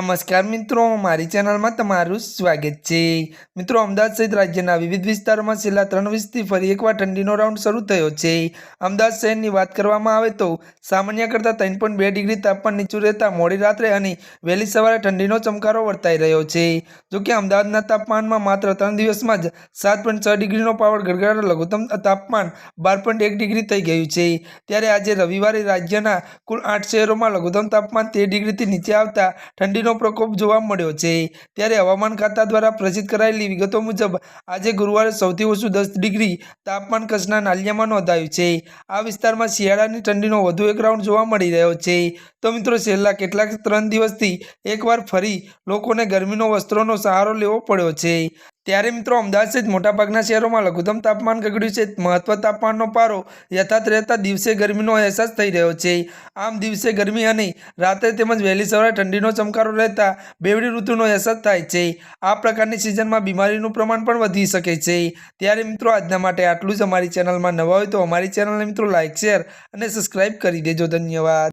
નમસ્કાર મિત્રો, મારી ચેનલમાં તમારું સ્વાગત છે. મિત્રો, અમદાવાદ સહિત રાજ્યના વિવિધ વિસ્તારોમાં છેલ્લા ત્રણ વીસથી ફરી એકવાર ઠંડીનો રાઉન્ડ શરૂ થયો છે. અમદાવાદ શહેરની વાત કરવામાં આવે તો સામાન્ય કરતાં ત્રણ પોઈન્ટ બે ડિગ્રી તાપમાન નીચું રહેતા મોડી રાત્રે અને વહેલી સવારે ઠંડીનો ચમકારો વર્તાઈ રહ્યો છે. જોકે અમદાવાદના તાપમાનમાં માત્ર ત્રણ દિવસમાં જ સાત પોઈન્ટ છ ડિગ્રીનો પાવર ગડગડાટ લઘુત્તમ તાપમાન બાર પોઈન્ટ એક ડિગ્રી થઈ ગયું છે. ત્યારે આજે રવિવારે રાજ્યના કુલ આઠ શહેરોમાં લઘુત્તમ તાપમાન તેર ડિગ્રીથી નીચે આવતા ઠંડીનો પ્રકોપ જોવા મળ્યો છે. ત્યારે હવામાન ખાતા દ્વારા પ્રસિદ્ધ કરાયેલી વિગતો મુજબ, આજે ગુરુવારે સૌથી ઓછું દસ ડિગ્રી તાપમાન કચ્છના નાલિયામાં નોંધાયું છે. આ વિસ્તારમાં શિયાળાની ઠંડીનો વધુ એક રાઉન્ડ જોવા મળી રહ્યો છે. તો મિત્રો, છેલ્લા કેટલાક ત્રણ દિવસથી એકવાર ફરી લોકોને ગરમીનો વસ્ત્રોનો સહારો લેવો પડ્યો છે. ત્યારે મિત્રો અમદાવાદ સહિત મોટાભાગના શહેરોમાં લઘુત્તમ તાપમાન ગગડ્યું છે. મહત્વ તાપમાનનો પારો યથાર્થ રહેતા દિવસે ગરમીનો અહેસાસ થઈ રહ્યો છે. આમ દિવસે ગરમી અને રાત્રે તેમજ વહેલી સવારે ઠંડીનો ચમકારો રહેતા બેવડી ઋતુનો અહેસાસ થાય છે. આ પ્રકારની સિઝનમાં બીમારીનું પ્રમાણ પણ વધી શકે છે. ત્યારે મિત્રો આજના માટે આટલું જ. અમારી ચેનલમાં નવા હોય તો અમારી ચેનલને મિત્રો લાઇક શેર અને સબસ્ક્રાઇબ કરી દેજો. ધન્યવાદ.